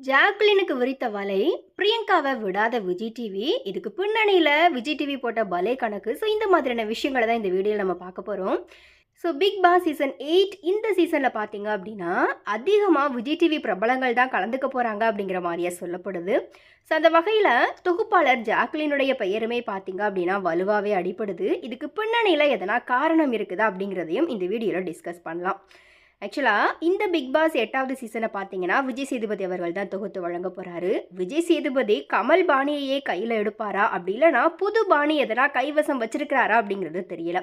ஜாக்லினுக்கு விரித்த வலை பிரியங்காவை விடாத விஜய் டிவி இதுக்கு பின்னணியில் விஜய் டிவி போட்ட பலை கணக்கு. ஸோ இந்த மாதிரியான விஷயங்களை தான் இந்த வீடியோவில் நம்ம பார்க்க போகிறோம் so big boss season eight இந்த சீசனில் பார்த்தீங்க அப்படின்னா அதிகமாக விஜய் டிவி பிரபலங்கள் தான் கலந்துக்க போகிறாங்க அப்படிங்கிற மாதிரியே சொல்லப்படுது. ஸோ அந்த வகையில் தொகுப்பாளர் ஜாக்லினுடைய பெயருமே பார்த்தீங்க அப்படின்னா வலுவாகவே அடிப்படுது இதுக்கு பின்னணியில் எதனா காரணம் இருக்குதா அப்படிங்கிறதையும் இந்த வீடியோவில் டிஸ்கஸ் பண்ணலாம். ஆக்சுவலாக இந்த பிக் பாஸ் எட்டாவது சீசனை பார்த்தீங்கன்னா விஜய் சேதுபதி அவர்கள் தான் தொகுத்து வழங்க போகிறாரு விஜய் சேதுபதி கமல் பாணியையே கையில் எடுப்பாரா அப்படி இல்லைனா புது பாணி எதனா கைவசம் வச்சிருக்கிறாரா அப்படிங்கிறது தெரியல.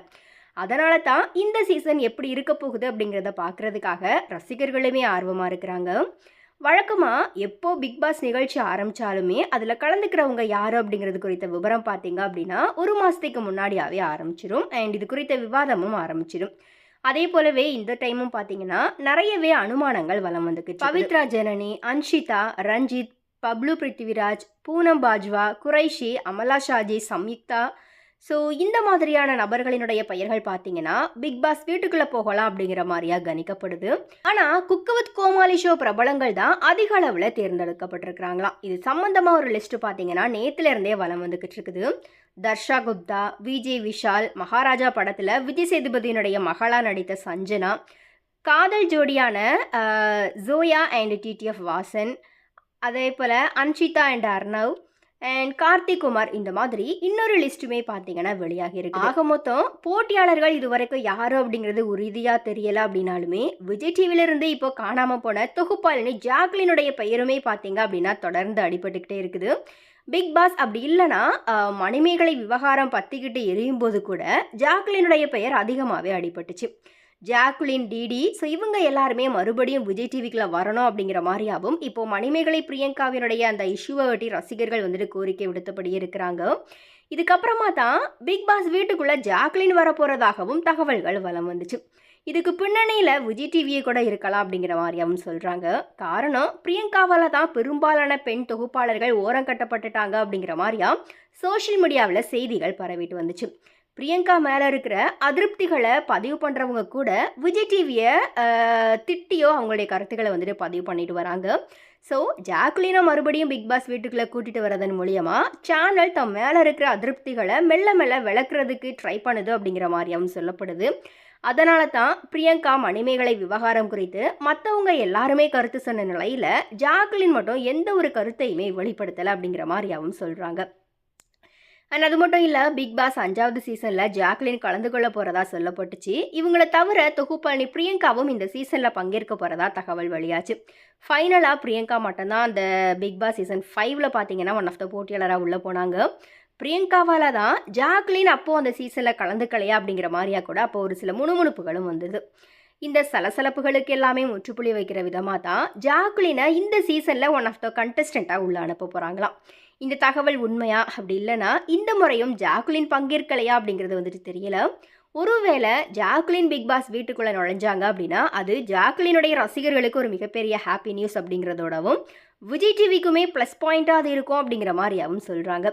அதனால தான் இந்த சீசன் எப்படி இருக்க போகுது அப்படிங்கிறத பார்க்குறதுக்காக ரசிகர்களுமே ஆர்வமாக இருக்கிறாங்க. வழக்கமாக எப்போ பிக் பாஸ் நிகழ்ச்சி ஆரம்பித்தாலுமே அதில் கலந்துக்கிறவங்க யார் அப்படிங்கிறது குறித்த விவரம் பார்த்தீங்க அப்படின்னா ஒரு மாதத்துக்கு முன்னாடியாகவே ஆரம்பிச்சிடும் அண்ட் இது குறித்த விவாதமும் ஆரம்பிச்சிடும் அதே போலவே இந்த டைமும் பார்த்தீங்கன்னா நிறையவே அனுமானங்கள் வலம் வந்துக்கு பவித்ரா ஜனனி அன்ஷிதா ரஞ்சித் பப்ளு பிருத்திவிராஜ் பூனம் பாஜ்வா குரைஷி அமலா ஷாஜி சம்யுக்தா ஸோ இந்த மாதிரியான நபர்களினுடைய பெயர்கள் பார்த்தீங்கன்னா பிக் பாஸ் வீட்டுக்குள்ளே போகலாம் அப்படிங்கிற மாதிரியா கணிக்கப்படுது. ஆனால் குக்கவத் கோமாளி ஷோ பிரபலங்கள் தான் அதிக அளவில் தேர்ந்தெடுக்கப்பட்டிருக்கிறாங்களாம் இது சம்மந்தமாக ஒரு லிஸ்ட் பார்த்தீங்கன்னா நேற்றுலேருந்தே வலம் வந்துக்கிட்டு இருக்குது. தர்ஷா குப்தா விஜய் விஷால் மகாராஜா படத்தில் விஜய் சேதுபதியினுடைய மகளாக நடித்த சஞ்சனா காதல் ஜோடியான ஜோயா அண்ட் டிடிஎஃப் வாசன் அதே போல் அன்ஷிதா அண்ட் அர்ணவ் அண்ட் கார்த்திக் குமார் இந்த மாதிரி இன்னொரு லிஸ்ட்டுமே பார்த்தீங்கன்னா வெளியாகி இருக்கு ஆக மொத்தம் போட்டியாளர்கள் இது வரைக்கும் யாரு அப்படிங்கிறது உறுதியாக தெரியல அப்படின்னாலுமே விஜய் டிவிலிருந்து இப்போ காணாமல் போன தொகுப்பாளினி ஜாக்லினுடைய பெயருமே பார்த்தீங்க அப்படின்னா தொடர்ந்து அடிபட்டுக்கிட்டே இருக்குது. பிக் பாஸ் அப்படி இல்லைன்னா மணிமேகலை விவகாரம் பற்றிக்கிட்டு எரியும் போது கூட ஜாக்லினுடைய பெயர் அதிகமாகவே அடிபட்டுச்சு. Jacqueline DD. ஸோ இவங்க எல்லாருமே மறுபடியும் விஜய் டிவிக்குள்ள வரணும் அப்படிங்கிற மாதிரியாகவும் இப்போ மணிமேகலை பிரியங்காவினுடைய அந்த இஷ்யூவை ஒட்டி ரசிகர்கள் வந்துட்டு கோரிக்கை விடுத்தபடி இருக்கிறாங்க. இதுக்கப்புறமா தான் பிக் பாஸ் வீட்டுக்குள்ளே ஜாக்லின் வரப்போகிறதாகவும் தகவல்கள் வலம் வந்துச்சு. இதுக்கு பின்னணியில் விஜய் டிவியை கூட இருக்கலாம் அப்படிங்கிற மாதிரியாகவும் சொல்கிறாங்க காரணம் பிரியங்காவால் தான் பெரும்பாலான பெண் தொகுப்பாளர்கள் ஓரம் கட்டப்பட்டுட்டாங்க அப்படிங்கிற மாதிரியா சோஷியல் மீடியாவில் செய்திகள் பரவிட்டு வந்துச்சு. பிரியங்கா மேலே இருக்கிற அதிருப்திகளை பதிவு பண்ணுறவங்க கூட விஜய் டிவியை திட்டியோ அவங்களுடைய கருத்துக்களை வந்துட்டு பதிவு பண்ணிட்டு வராங்க. ஸோ ஜாக்குலினா மறுபடியும் பிக் பாஸ் வீட்டுக்குள்ளே கூட்டிகிட்டு வரதன் மூலியமாக சேனல் தம் மேலே இருக்கிற அதிருப்திகளை மெல்ல மெல்ல விளக்குறதுக்கு ட்ரை பண்ணுது அப்படிங்கிற மாதிரியாகவும் சொல்லப்படுது. அதனால தான் பிரியங்கா மணிமேகலை விவகாரம் குறித்து மற்றவங்க எல்லாருமே கருத்து சொன்ன நிலையில் ஜாக்லின் மட்டும் எந்த ஒரு கருத்தையுமே வெளிப்படுத்தலை அப்படிங்கிற மாதிரியாகவும் சொல்கிறாங்க அண்ட் அது மட்டும் இல்லை பிக் பாஸ் அஞ்சாவது சீசனில் ஜாக்லின் கலந்து கொள்ள போகிறதா சொல்லப்பட்டுச்சு. இவங்களை தவிர தொகுப்பாளி பிரியங்காவும் இந்த சீசனில் பங்கேற்க போகிறதா தகவல் வழியாச்சு ஃபைனலாக பிரியங்கா மட்டும்தான் அந்த பிக் பாஸ் சீசன் ஃபைவ்ல பார்த்தீங்கன்னா ஒன் ஆஃப் த போட்டியாளராக உள்ளே போனாங்க. பிரியங்காவால் தான் ஜாக்லின் அப்போது அந்த சீசனில் கலந்துக்கலையா அப்படிங்கிற மாதிரியாக கூட அப்போ ஒரு சில முணுமுணுப்புகளும் வந்தது. இந்த சலசலப்புகளுக்கு எல்லாமே முற்றுப்புள்ளி வைக்கிற விதமாக தான் ஜாக்குலினை இந்த சீசனில் ஒன் ஆஃப் த கண்டஸ்டண்ட்டாக உள்ள அனுப்ப போகிறாங்களாம் இந்த தகவல் உண்மையா? அப்படி இல்லைன்னா இந்த முறையும் ஜாக்லின் பங்கேற்கலையா அப்படிங்கிறது வந்துட்டு தெரியல. ஒருவேளை ஜாக்லின் பிக் பாஸ் வீட்டுக்குள்ளே நுழைஞ்சாங்க அப்படின்னா அது ஜாக்லினுடைய ரசிகர்களுக்கு ஒரு மிகப்பெரிய ஹாப்பி நியூஸ் அப்படிங்கிறதோடவும் விஜய் டிவிக்குமே ப்ளஸ் பாயிண்ட்டாக அது இருக்கும் அப்படிங்கிற மாதிரியாகவும் சொல்கிறாங்க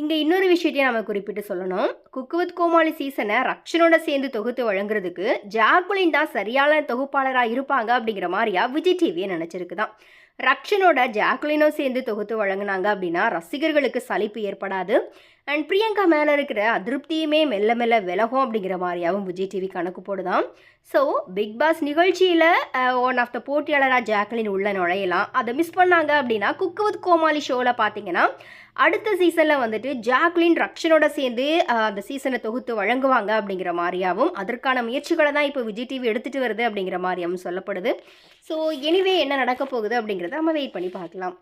இங்கே இன்னொரு விஷயத்தையும் நம்ம குறிப்பிட்டு சொல்லணும். குக்குவத் கோமாளி சீசனை ரக்ஷனோட சேர்ந்து தொகுத்து வழங்குறதுக்கு ஜாக்குலின் தான் சரியான தொகுப்பாளராக இருப்பாங்க அப்படிங்கிற மாதிரியா விஜய் டிவியை நினச்சிருக்குதான். ரக்ஷனோட ஜாக்லினோ சேர்ந்து தொகுத்து வழங்கினாங்க அப்படின்னா ரசிகர்களுக்கு சலிப்பு ஏற்படாது. அண்ட் பிரியங்கா மேலே இருக்கிற அதிருப்தியுமே மெல்ல மெல்ல விலகும் அப்படிங்கிற மாதிரியாகவும் விஜய் டிவி கணக்கு போடுதான். ஸோ பிக் பாஸ் நிகழ்ச்சியில் ஒன் uh, ஆஃப் த போட்டியாளராக ஜாக்லின் உள்ள நுழையலாம். அதை மிஸ் பண்ணாங்க அப்படின்னா குக்கு வித் கோமாளி ஷோவில் பார்த்தீங்கன்னா அடுத்த சீசனில் வந்துட்டு ஜாக்லின் ரக்ஷனோட சேர்ந்து uh, அந்த சீசனை தொகுத்து வழங்குவாங்க அப்படிங்கிற மாதிரியாகவும் அதற்கான முயற்சிகளை தான் இப்போ விஜய் டிவி எடுத்துகிட்டு வருது அப்படிங்கிற மாதிரியாகவும் சொல்லப்படுது. ஸோ எனிவே என்ன நடக்க போகுது அப்படிங்கிறத நம்ம வெயிட் பண்ணி பார்க்கலாம்.